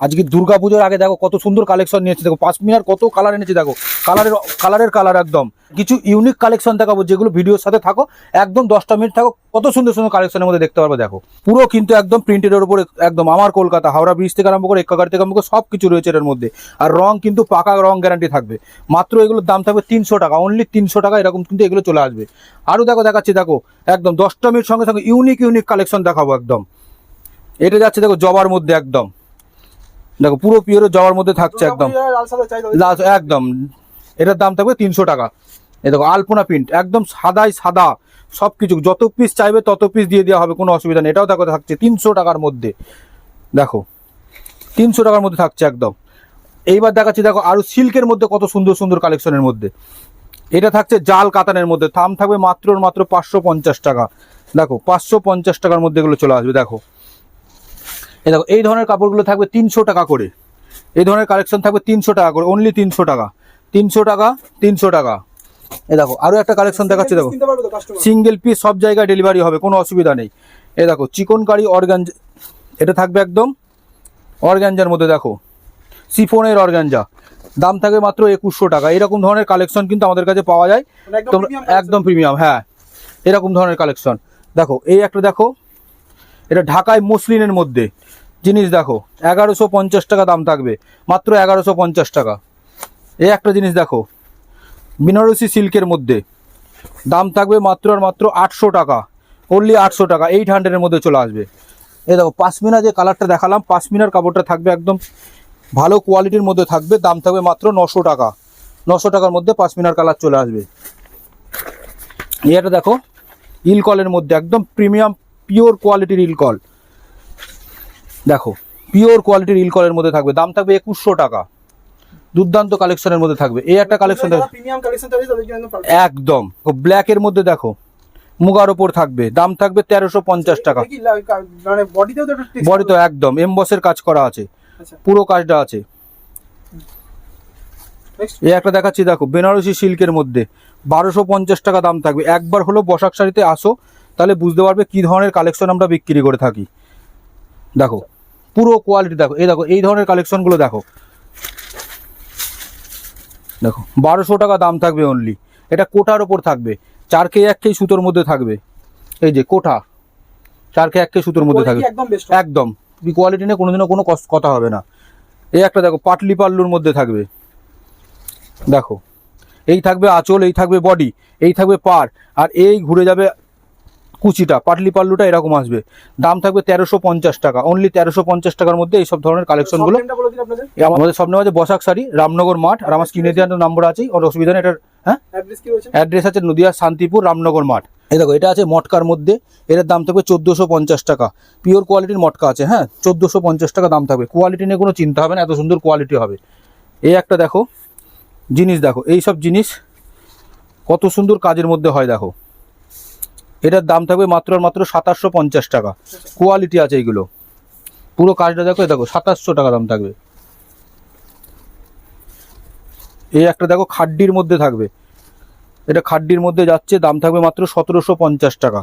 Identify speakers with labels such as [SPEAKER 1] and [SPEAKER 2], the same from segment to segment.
[SPEAKER 1] আজকে দুর্গা পুজোর আগে দেখো কত সুন্দর কালেকশন নিয়েছে দেখো পাঁচমিনার কত কালার এনেছে, দেখো। কালারের কালারের কালার একদম। কিছু ইউনিক কালেকশন দেখাবো, যেগুলো ভিডিওর সাথে থাকো, একদম দশটা মিনিট থাকো, কত সুন্দর সুন্দর কালেকশনের মধ্যে দেখতে পারবে, দেখো। পুরো কিন্তু একদম প্রিন্টের উপরে, একদম আমার কলকাতা, হাওড়া ব্রিজ থেকে আরম্ভ করে এক্কাগাড়ি থেকে আরম্ভ করে সব কিছু রয়েছে এর মধ্যে। আর রং কিন্তু পাকা রং গ্যারান্টি থাকবে। মাত্র এগুলোর দাম থাকবে তিনশো টাকা অনলি তিনশো টাকা, এরকম কিন্তু এগুলো চলে আসবে। আরও দেখো, দেখাচ্ছি, দেখো, একদম দশটা মিনিট সঙ্গে সঙ্গে ইউনিক ইউনিক কালেকশন দেখাবো, একদম। এটা যাচ্ছে, দেখো, জবার মধ্যে, একদম। দেখো পুরো পিওর জবার মধ্যে থাকছে একদম। একদম। এটার দাম থাকবে তিনশো টাকা। এ দেখো আলপনা প্রিন্ট একদম সাদাই সাদা। সব কিছু যত পিস চাইবে তত পিস দিয়ে দেওয়া হবে কোনো অসুবিধা নেই। এটাও দেখো থাকছে তিনশো টাকার মধ্যে। দেখো তিনশো টাকার মধ্যে থাকছে একদম। এইবার দেখাচ্ছি দেখো আরও সিল্কের মধ্যে কত সুন্দর সুন্দর কালেকশনের মধ্যে। এটা থাকছে জাল কাতানের মধ্যে। থাম থাকবে মাত্র মাত্র পাঁচশো পঞ্চাশ টাকা। দেখো পাঁচশো পঞ্চাশ টাকার মধ্যে এগুলো চলে আসবে দেখো। এই দেখো এই ধরনের কাপড়গুলো থাকবে তিনশো টাকা করে। এই ধরনের কালেকশন থাকবে তিনশো টাকা করে অনলি তিনশো টাকা। তিনশো টাকা তিনশো টাকা। এ দেখো আরও একটা কালেকশন দেখাচ্ছি দেখো। সিঙ্গেল পিস সব জায়গায় ডেলিভারি হবে কোনো অসুবিধা নেই। এ দেখো চিকন কারি অর্গানজা এটা থাকবে একদম অর্গানজার মধ্যে দেখো। সিফোনের অর্গানজা। দাম থাকবে মাত্র একুশশো টাকা। এরকম ধরনের কালেকশন কিন্তু আমাদের কাছে পাওয়া যায়।
[SPEAKER 2] মানে
[SPEAKER 1] তোমরা একদম প্রিমিয়াম হ্যাঁ। এরকম ধরনের কালেকশন দেখো এই একটা দেখো এটা ঢাকায় মসলিনের মধ্যে। জিনিস দেখো, এগারোশো পঞ্চাশ টাকা দাম থাকবে, মাত্র এগারোশো পঞ্চাশ টাকা। এই একটা জিনিস দেখো, বিনারসি সিল্কের মধ্যে। দাম থাকবে মাত্র আর মাত্র আটশো টাকা অনলি আটশো টাকা এইট হান্ড্রেডের মধ্যে চলে আসবে। এই দেখো পাশমিনা যে কালারটা দেখালাম পাশমিনার কাপড়টা থাকবে একদম ভালো কোয়ালিটির মধ্যে থাকবে, দাম থাকবে মাত্র নশো টাকা। নশো টাকার মধ্যে পাশমিনার কালার চলে আসবে। এটা দেখো, ইলকলের মধ্যে একদম প্রিমিয়াম পিওর কোয়ালিটির ইলকল দেখো পিওর কোয়ালিটির ইলকলের মধ্যে থাকবে। দাম থাকবে একুশশো টাকা। দুর্দান্ত কালেকশনের মধ্যে থাকবে। এই একটা কালেকশন একদম। ব্ল্যাকের মধ্যে দেখো মুগার ওপর থাকবে। দাম থাকবে তেরোশো পঞ্চাশ টাকা।
[SPEAKER 2] কা- মানে
[SPEAKER 1] বডি তো একদম। এমবসের কাজ করা আছে।
[SPEAKER 2] আচ্ছা।
[SPEAKER 1] পুরো কাজটা আছে। এই একটা দেখাচ্ছি দেখো। বেনারসি সিল্কের মধ্যে। বারোশো পঞ্চাশ টাকা দাম থাকবে। একবার হলো বসাক শাড়িতে আসো। তাহলে বুঝতে পারবে কী ধরনের কালেকশন আমরা বিক্রি করে থাকি। দেখো পুরো কোয়ালিটি দেখো এই দেখো এই ধরনের কালেকশনগুলো দেখো। দেখো বারোশো টাকা দাম থাকবে অনলি এটা কোটার ওপর থাকবে চার কে এক কে সুতোর মধ্যে থাকবে। এই যে কোঠা চার কে এক কে সুতোর মধ্যে থাকবে।
[SPEAKER 2] একদম
[SPEAKER 1] একদম কোয়ালিটি নিয়ে কোনোদিনও কোনো কথা হবে না। এই একটা দেখো পাটলি পাল্লুর মধ্যে থাকবে। দেখো এই থাকবে আঁচল এই থাকবে বডি এই থাকবে পার আর এই ঘুরে যাবে কুচিটা পাটলি পাল্লুটা এরকম আসবে। দাম থাকবে তেরোশো পঞ্চাশ টাকা অনলি তেরোশো পঞ্চাশ টাকার মধ্যে এইসব ধরনের কালেকশনগুলো আমাদের সব আছে বসাক শাড়ি রামনগর মাঠ আর আমার স্ক্রিনে দেওয়ার নম্বর আছেই ওর অসুবিধা নেই এটার হ্যাঁ?
[SPEAKER 2] অ্যাড্রেস
[SPEAKER 1] অ্যাড্রেস আছে নদিয়া শান্তিপুর রামনগর মাঠ। এই দেখো এটা আছে মটকার মধ্যে এটার দাম থাকবে চোদ্দোশো পঞ্চাশ টাকা। পিওর কোয়ালিটির মটকা আছে হ্যাঁ? চোদ্দোশো পঞ্চাশ টাকা দাম থাকবে। কোয়ালিটি নিয়ে কোনো চিন্তা হবে না এত সুন্দর কোয়ালিটি হবে। এই একটা দেখো জিনিস দেখো এই সব জিনিস কত সুন্দর কাজের মধ্যে হয় দেখো। এটার দাম থাকবে মাত্র আর মাত্র সাতাশশো পঞ্চাশ টাকা। কোয়ালিটি আছে এইগুলো পুরো কাজটা দেখো দেখো সাতাশশো টাকা দাম থাকবে। এই একটা দেখো খাড্ডির মধ্যে থাকবে। এটা খাড্ডির মধ্যে যাচ্ছে দাম থাকবে মাত্র সতেরোশো পঞ্চাশ টাকা।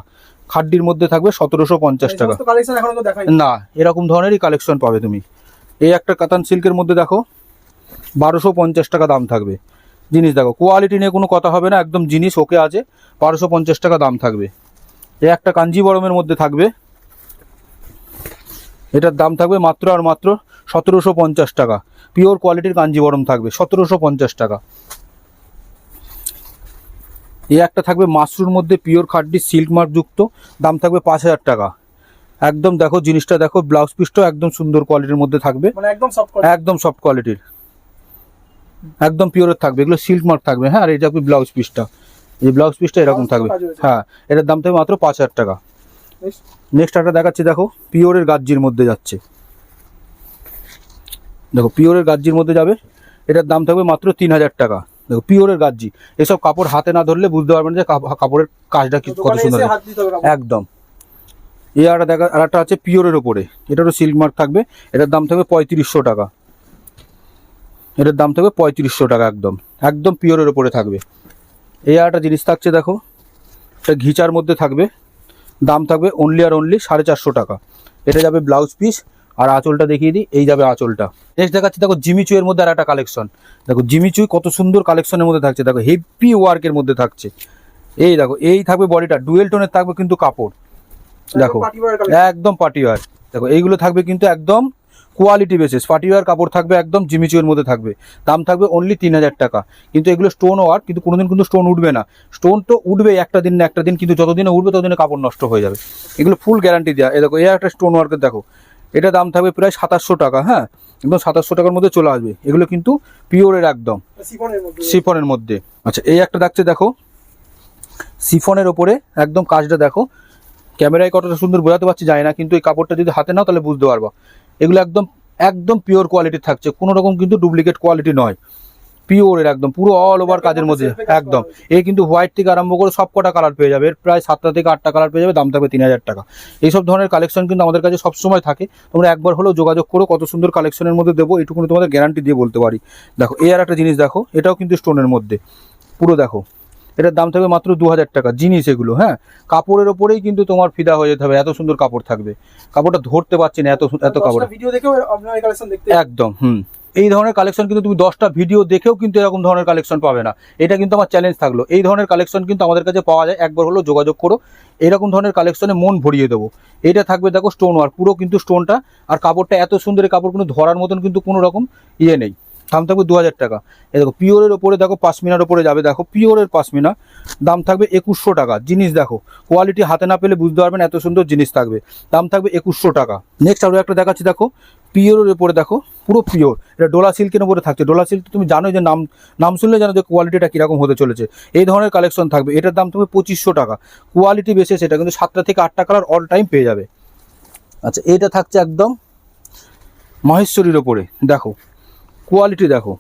[SPEAKER 1] খাড্ডির মধ্যে থাকবে সতেরোশো পঞ্চাশ টাকা। না এরকম ধরনেরই কালেকশন পাবে তুমি। এই একটা কাতান সিল্কের মধ্যে দেখো বারোশো পঞ্চাশ টাকা দাম থাকবে। জিনিস দেখো কোয়ালিটি নিয়ে কোনো কথা হবে না একদম জিনিস ওকে আছে বারোশো পঞ্চাশ টাকা দাম থাকবে। এই একটা কাঞ্জিবরমের মধ্যে থাকবে। এটার দাম থাকবে মাত্র আর মাত্র সতেরোশো পঞ্চাশ টাকা। পিওর কোয়ালিটির কাঞ্জিবরম থাকবে সতেরোশো পঞ্চাশ টাকা। এ একটা থাকবে মাশরুর মধ্যে পিওর খাড্ডি সিল্ক মার্ক যুক্ত দাম থাকবে পাঁচ হাজার টাকা। একদম দেখো জিনিসটা দেখো ব্লাউজ পিসটাও একদম সুন্দর কোয়ালিটির মধ্যে থাকবে।
[SPEAKER 2] মানে একদম সফট
[SPEAKER 1] একদম সফট কোয়ালিটির একদম পিওরের থাকবে এগুলো সিল্ক মার্ক থাকবে হ্যাঁ আর এই এটা ব্লাউজ পিসটা এই ব্লাউজ পিসটা এরকম থাকবে। হ্যাঁ এটার দাম থাকবে মাত্র পাঁচ হাজার টাকা। নেক্সট একটা দেখাচ্ছি দেখো পিওরের গাজ্জির মধ্যে যাচ্ছে। দেখো পিওরের গাজ্জির মধ্যে যাবে। এটার দাম থাকবে মাত্র তিন হাজার টাকা। দেখো পিওরের গাজ্জি। এসব কাপড় হাতে না ধরলে বুঝতে পারবেন যে কাপ- কাপড়ের কাজটা কত সুন্দর। একদম। এই একটা দেখা আর একটা আছে পিওরের ওপরে এটারও সিল্ক মার্ক থাকবে। এটার দাম থাকবে পঁয়ত্রিশশো টাকা। এটার দাম থাকবে পঁয়ত্রিশশো টাকা একদম। একদম পিওরের ওপরে থাকবে। এই একটা জিনিস থাকছে দেখো। এটা ঘিচার মধ্যে থাকবে। দাম থাকবে অনলি আর অনলি সাড়ে চারশো টাকা। এটা যাবে ব্লাউজ পিস আর আঁচলটা দেখিয়ে দিই এই যাবে আঁচলটা। নেক্সট দেখাচ্ছি দেখো জিমিচু এর মধ্যে আর একটা কালেকশন দেখো জিমিচুই কত সুন্দর কালেকশনের মধ্যে থাকছে। দেখো হেভি ওয়ার্কের মধ্যে থাকছে। এই দেখো এই থাকবে বডিটা ডুয়েল টোনের থাকবে কিন্তু কাপড়। দেখো একদম পার্টি ওয়ার দেখো এইগুলো থাকবে কিন্তু একদম কোয়ালিটি বেসিস পার্টি ওয়ার কাপড় থাকবে একদম জিমিচুয়ের মধ্যে থাকবে। দাম থাকবে অনলি তিন হাজার টাকা। কিন্তু এগুলো স্টোন ওয়ার্ক কিন্তু কোনোদিন কিন্তু স্টোন উঠবে না। স্টোন তো উঠবে একটা দিন না একটা দিন কিন্তু যতদিনে উঠবে ততদিনে কাপড় নষ্ট হয়ে যাবে। এগুলো ফুল গ্যারান্টি দেওয়া এ দেখো এ একটা স্টোন ওয়ার্কের দেখো। এটা দাম থাকবে প্রায় সাতাশশো টাকা হ্যাঁ? একদম সাতাশশো টাকার মধ্যে চলে আসবে। এগুলো কিন্তু পিওরের একদম।
[SPEAKER 2] সিফনের মধ্যে।
[SPEAKER 1] সিফনের মধ্যে। আচ্ছা এই একটা দেখছে দেখো। সিফনের ওপরে একদম কাজটা দেখো। ক্যামেরায় কতটা সুন্দর বোঝাতে পারছি যায় না। কিন্তু এই কাপড়টা যদি হাতে নাও তাহলে বুঝতে পারবা। এগুলো একদম একদম পিওর কোয়ালিটি থাকছে। কোনো রকম কিন্তু ডুপ্লিকেট কোয়ালিটি নয়। পিওরের একদম পুরো অল ওভার কাজের মধ্যে একদম। এই কিন্তু হোয়াইট থেকে আরম্ভ করে সব কটা কালার পেয়ে যাবে। এর প্রায় সাতটা থেকে আটটা কালার পেয়ে যাবে দাম থাকবে তিন হাজার টাকা। এইসব ধরনের কালেকশন কিন্তু আমাদের কাছে সবসময় থাকে। তোমরা একবার হলেও যোগাযোগ করো কত সুন্দর কালেকশনের মধ্যে দেবো এইটুকুনি তোমাদের গ্যারান্টি দিয়ে বলতে পারি। দেখো এ আর একটা জিনিস দেখো এটাও কিন্তু স্টোনের মধ্যে। পুরো দেখো। এটার দাম থাকবে মাত্র দু হাজার টাকা জিনিস এগুলো হ্যাঁ? কাপড়ের ওপরেই কিন্তু তোমার ফিদা হয়ে যেতে হবে এত সুন্দর কাপড় থাকবে। কাপড়টা ধরতে পারছি না এত এত কাপড়। একদম হুম। এই ধরনের কালেকশন কিন্তু তুমি দশটা ভিডিও দেখেও কিন্তু এরকম ধরনের কালেকশন পাবে না। এটা কিন্তু আমার চ্যালেঞ্জ থাকল। এই ধরনের কালেকশন কিন্তু আমাদের কাছে পাওয়া যায় একবার হলো যোগাযোগ করো। এরকম ধরনের কালেকশনে মন ভরিয়ে দেবো। এটা থাকবে দেখো স্টোন ওয়ার্ক পুরো কিন্তু স্টোনটা আর কাপড়টা এত সুন্দর এই কাপড় কিন্তু ধরার মতন কিন্তু কোনো রকম ইয়ে নেই। দাম থাকবে দু হাজার টাকা। এই দেখো, পিওরের ওপরে দেখো পাশমিনার ওপরে যাবে, দেখো পিওরের পাশমিনা। দাম থাকবে একুশশো টাকা। জিনিস দেখো কোয়ালিটি হাতে না পেলে বুঝতে পারবেন এত সুন্দর জিনিস থাকবে। দাম থাকবে একুশশো টাকা। নেক্সট আরও একটা দেখাচ্ছি, দেখো, পিওরের উপরে দেখো, পুরো পিওর। এটা ডোলা সিল্কের উপরে থাকছে। ডোলা সিল্ক তুমি জানো যে নাম নাম শুনলে জানো যে কোয়ালিটিটা কীরকম হতে চলেছে। এই ধরনের কালেকশন থাকবে। এটার দাম থাকবে পঁচিশশো টাকা। কোয়ালিটি বেশি, সেটা কিন্তু সাতটা থেকে আটটা কালার অল টাইম পেয়ে যাবে। আচ্ছা এটা থাকছে একদম মহেশ্বরীর ওপরে। দেখো কোয়ালিটি দেখো।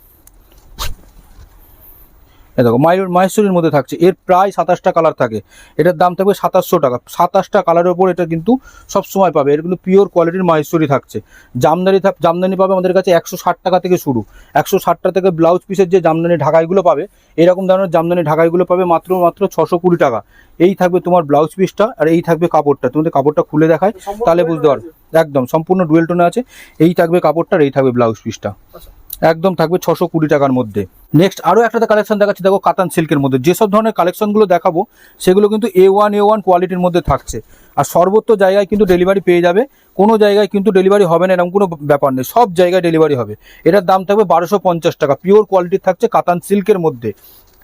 [SPEAKER 1] দেখো মায়ের মাহেশ্বরীর মধ্যে থাকছে। এর প্রায় সাতাশটা কালার থাকে। এটার দাম থাকবে সাতাশশো টাকা। সাতাশটা কালারের ওপর এটা কিন্তু সব সময় পাবে। এর কিন্তু পিওর কোয়ালিটির মাহেশ্বরী থাকছে। জামদানি থাক জামদানি পাবে আমাদের কাছে একশো ষাট টাকা থেকে শুরু। একশো ষাটটা থেকে ব্লাউজ পিসের যে জামদানি ঢাকাইগুলো পাবে এরকম ধরনের জামদানি ঢাকাইগুলো পাবে মাত্র মাত্র ছশো কুড়ি টাকা। এই থাকবে তোমার ব্লাউজ পিসটা আর এই থাকবে কাপড়টা। তোমাদের কাপড়টা খুলে দেখায় তাহলে বুঝতে পারবে। একদম সম্পূর্ণ ডুয়েল টোনে আছে। এই থাকবে কাপড়টা আর এই থাকবে ব্লাউজ পিসটা
[SPEAKER 2] আচ্ছা।
[SPEAKER 1] একদম থাকবে ছশো কুড়ি টাকার মধ্যে। নেক্সট আরও একটা কালেকশন দেখাচ্ছি, দেখো কাতান সিল্কের মধ্যে। যেসব ধরনের কালেকশনগুলো দেখাবো, সেগুলো কিন্তু এ ওয়ান এ ওয়ান কোয়ালিটির মধ্যে থাকছে। আর সর্বত্র জায়গায় কিন্তু ডেলিভারি পেয়ে যাবে। কোনো জায়গায় কিন্তু ডেলিভারি হবে না, এরকম কোনো ব্যাপার নেই। সব জায়গায় ডেলিভারি হবে। এটার দাম থাকবে বারোশো পঞ্চাশ টাকা। পিওর কোয়ালিটির থাকছে কাতান সিল্কের মধ্যে।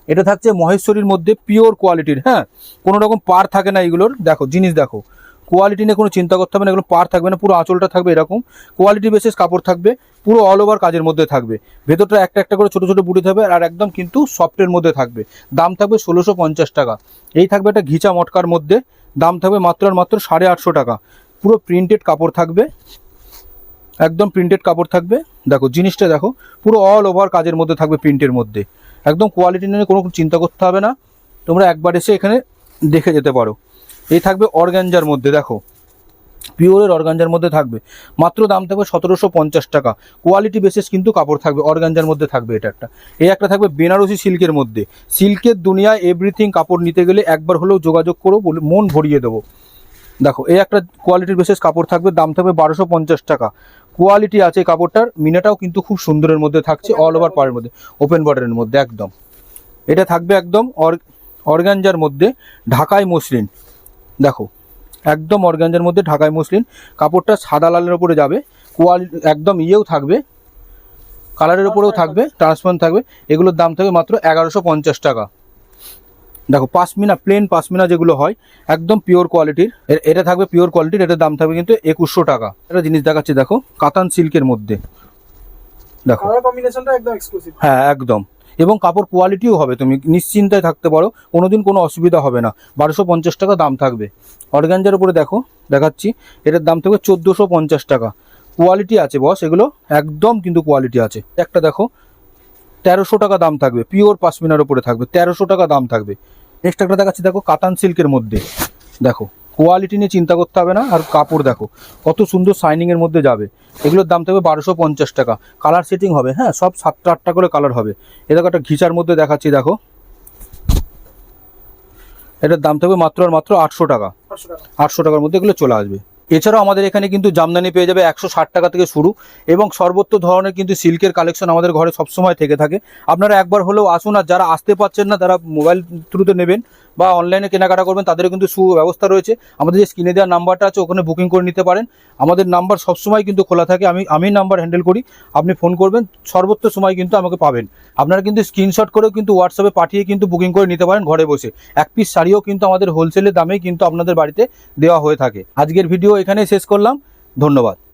[SPEAKER 1] এটা থাকছে মহেশ্বরীর মধ্যে পিওর কোয়ালিটির হ্যাঁ? কোনো রকম পার থাকে না এগুলোর। দেখো, জিনিস দেখো। কোয়ালিটি নিয়ে কোনো চিন্তা করতে হবে না, এগুলো পার থাকবে না, পুরো আঁচলটা থাকবে এরকম। কোয়ালিটি বেসিস কাপড় থাকবে, পুরো অল ওভার কাজের মধ্যে থাকবে। ভেতরটা একটা একটা করে ছোটো ছোটো বুটি থাকবে আর একদম কিন্তু সফটের মধ্যে থাকবে। দাম থাকবে ষোলোশো পঞ্চাশ টাকা। এই থাকবে একটা ঘিচা মটকার মধ্যে, দাম থাকবে মাত্র আর মাত্র সাড়ে আটশো টাকা। পুরো প্রিন্টেড কাপড় থাকবে, একদম প্রিন্টেড কাপড় থাকবে। দেখো, জিনিসটা দেখো, পুরো অল ওভার কাজের মধ্যে থাকবে প্রিন্টের মধ্যে। একদম কোয়ালিটি নিয়ে কোনো চিন্তা করতে হবে না, তোমরা একবার এসে এখানে দেখে যেতে পারো। এই থাকবে অর্গানজার মধ্যে, দেখো। পিওরের অর্গানজার মধ্যে থাকবে। মাত্র দাম থাকবে সতেরোশো পঞ্চাশ টাকা। কোয়ালিটি বেসিস কিন্তু কাপড় থাকবে, অর্গানজার মধ্যে থাকবে এটা একটা। এই একটা থাকবে বেনারসি সিল্কের মধ্যে। সিল্কের দুনিয়ায় এভরিথিং কাপড় নিতে গেলে একবার হলেও যোগাযোগ করো, বলে মন ভরিয়ে দেবো। দেখো, এই একটা কোয়ালিটির বেসিস কাপড় থাকবে, দাম থাকবে বারোশো পঞ্চাশ টাকা। কোয়ালিটি আছে কাপড়টার, মিনাটাও কিন্তু খুব সুন্দরের মধ্যে থাকছে অল ওভার পাড়ের মধ্যে ওপেন বর্ডারের মধ্যে, একদম। এটা থাকবে একদম অর্গানজার মধ্যে ঢাকাই মসলিন দেখো একদম অর্গানজার মধ্যে ঢাকায় মসলিন। কাপড়টা সাদা লালের উপরে যাবে। কোয়ালিটি একদম ইয়েও থাকবে। কালারের উপরেও থাকবে ট্রান্সপারেন্ট থাকবে। এগুলোর দাম থাকবে মাত্র এগারোশো পঞ্চাশ টাকা। দেখো পাশমিনা প্লেন পাশমিনা যেগুলো হয় একদম পিওর কোয়ালিটির এটা থাকবে পিওর কোয়ালিটির এটার দাম থাকবে কিন্তু একুশশো টাকা। একটা জিনিস দেখাচ্ছি দেখো কাতান সিল্কের মধ্যে। দেখো। হ্যাঁ একদম। এবং কাপড় কোয়ালিটিও হবে। তুমি নিশ্চিন্তায় থাকতে পারো, কোনোদিন কোনো অসুবিধা হবে না। বারোশো পঞ্চাশ টাকা দাম থাকবে। অর্গানজার উপরে দেখো, দেখাচ্ছি। এটার দাম থাকবে চোদ্দোশো পঞ্চাশ টাকা। কোয়ালিটি আছে বস এগুলো একদম কিন্তু কোয়ালিটি আছে। একটা দেখো, তেরোশো টাকা দাম থাকবে। পিওর পাশমিনার উপরে থাকবে, তেরোশো টাকা দাম থাকবে। নেক্সট একটা দেখাচ্ছি, দেখো, কাতান সিল্কের মধ্যে। দেখো কোয়ালিটি নিয়ে চিন্তা করতে হবে না। আর কাপড় দেখো, কত সুন্দর শাইনিং এর মধ্যে যাবে। এগুলোর দাম থাকবে বারোশো পঞ্চাশ টাকা। কালার সেটিং হবে হ্যাঁ সব সাতটা আটটা করে কালার হবে। এ দেখো একটা ঘিচার মধ্যে দেখাচ্ছি, দেখো। এটার দাম থাকবে মাত্র আর মাত্র আটশো টাকা। আটশো টাকার মধ্যে এগুলো চলে আসবে। এছাড়াও আমাদের এখানে কিন্তু জামদানি পেয়ে যাবে একশো ষাট টাকা থেকে শুরু। এবং সর্বত্র ধরনের কিন্তু সিল্কের কালেকশন আমাদের ঘরে সবসময় থেকে থাকে। আপনারা একবার হলেও আসুন, আর যারা আসতে পারছেন না, তারা মোবাইল থ্রুতে নেবেন। বা অনলাইনে কেনাকাটা করবেন, তাদেরও কিন্তু সুব্যবস্থা রয়েছে। আমাদের যে স্ক্রিনে দেওয়া নাম্বারটা আছে, ওখানে বুকিং করে নিতে পারেন। আমাদের নাম্বার সবসময় কিন্তু খোলা থাকে। আমি আমি নাম্বার হ্যান্ডেল করি, আপনি ফোন করবেন সর্বত্র সময় কিন্তু আমাকে পাবেন। আপনারা কিন্তু স্ক্রিনশট করেও কিন্তু হোয়াটসঅ্যাপে পাঠিয়ে কিন্তু বুকিং করে নিতে পারেন ঘরে বসে। এক পিস শাড়িও কিন্তু আমাদের হোলসেলের দামেই কিন্তু আপনাদের বাড়িতে দেওয়া হয়ে থাকে। আজকের ভিডিও এখানেই শেষ করলাম। ধন্যবাদ।